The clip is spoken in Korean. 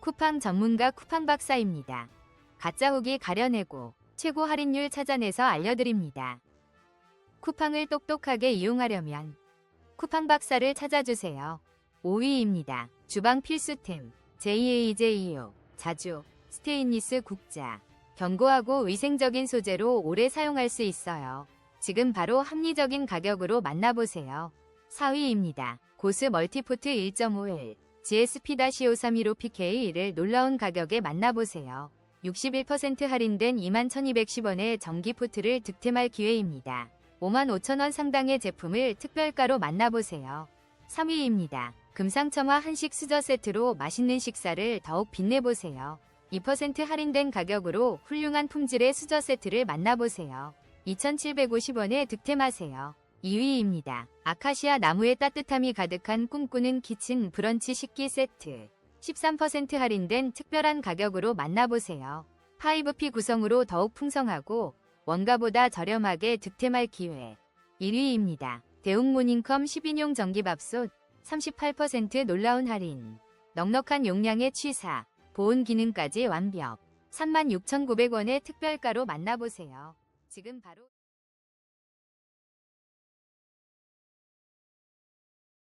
쿠팡 전문가 쿠팡 박사입니다. 가짜 후기 가려내고 최고 할인율 찾아내서 알려드립니다. 쿠팡을 똑똑하게 이용하려면 쿠팡 박사를 찾아주세요. 5위입니다. 주방 필수템 JAJO 자주 스테인리스 국자 견고하고 위생적인 소재로 오래 사용할 수 있어요. 지금 바로 합리적인 가격으로 만나보세요. 4위입니다. 고스 멀티포트 1.5L GSP-5315PK를 놀라운 가격에 만나보세요. 61% 할인된 21,210원의 전기포트를 득템할 기회입니다. 55,000원 상당의 제품을 특별가로 만나보세요. 3위입니다. 금상첨화 한식 수저 세트로 맛있는 식사를 더욱 빛내보세요. 2% 할인된 가격으로 훌륭한 품질의 수저 세트를 만나보세요. 2,750원에 득템하세요. 2위입니다. 아카시아 나무의 따뜻함이 가득한 꿈꾸는 키친 브런치 식기 세트. 13% 할인된 특별한 가격으로 만나보세요. 5P 구성으로 더욱 풍성하고 원가보다 저렴하게 득템할 기회. 1위입니다. 대웅 모닝컴 10인용 전기밥솥 38% 놀라운 할인. 넉넉한 용량의 취사, 보온 기능까지 완벽. 36,900원의 특별가로 만나보세요. 지금 바로